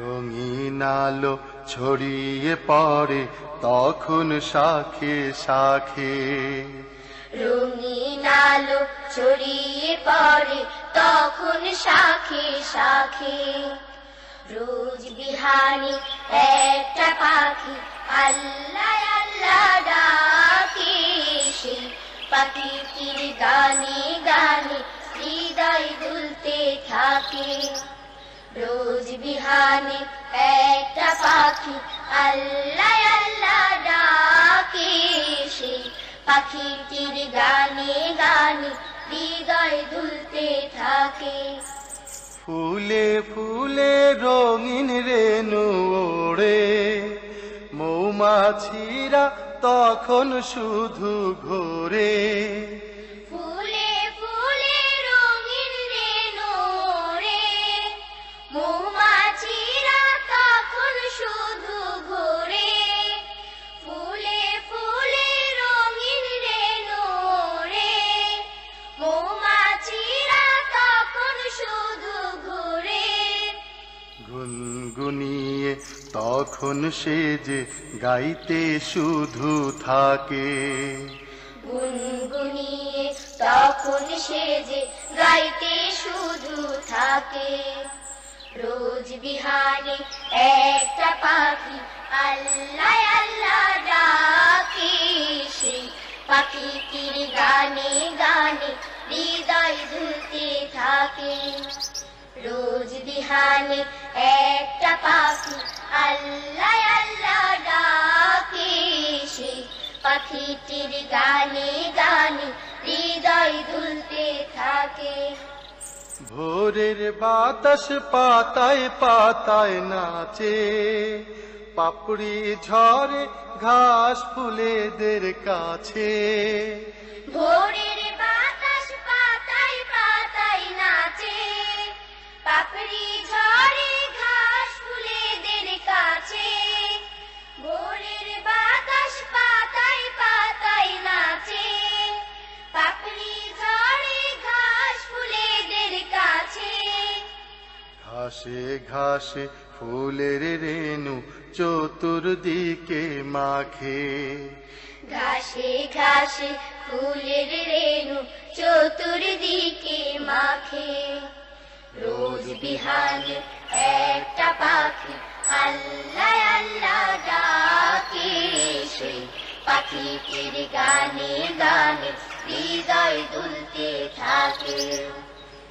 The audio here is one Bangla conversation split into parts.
রঙিন আলো ছড়িয়ে পড়ে তখন শাখে শাখে। রঙিন আলো ছড়িয়ে পড়ে তখন শাখে শাখে। রোজ বিহানি একটা পাখি আল্লাহ আল্লাহ ডাকে সেই পাখিটির গানে গানে হৃদয় দুলতে থাকে। রোজ বিহানে একটা পাখি, আল্লাহ আল্লাহ ডাকে সেই পাখিটির গানে গানে হৃদয় দুলতে থাকে। ফুলে ফুলে রঙিন রেণু ওড়ে। মৌমাছিরা তখন শুধু ঘোরে। গুনগুনিয়ে তখন সে যে গাইতে শুধু থাকে। গুনগুনিয়ে তখন সে যে গাইতে শুধু থাকে। রোজ বিহানে একটা পাখি আল্লাহ আল্লাহ ডাকে। সেই পাখিটির গানে গানে হৃদয় ধুতে থাকে। রোজ বিহানে একটা পাখি আল্লাহ আল্লাহ ডাকে সেই পাখিটির গানে গানে হৃদয় দুলতে থাকে। ভোরের বাতাস পাতায় পাতায় নাচে। পাপড়ি ঝরে ঘাস ফুলেদের কাছে। ভোরের ঘাসে ঘাসে ফুলের রেণু চতুর্দিকে মাখে। ঘাসে ঘাসে ফুলের রেণু চতুর্দিকে মাখে। রোজ বিহানে একটা পাখি আল্লাহ আল্লাহ ডাকে। সেই পাখিটির গানে গানে হৃদয় দুলতে থাকে।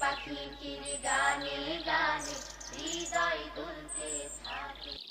পাখিটির গানে গানে হৃদয় দুলতে থাকে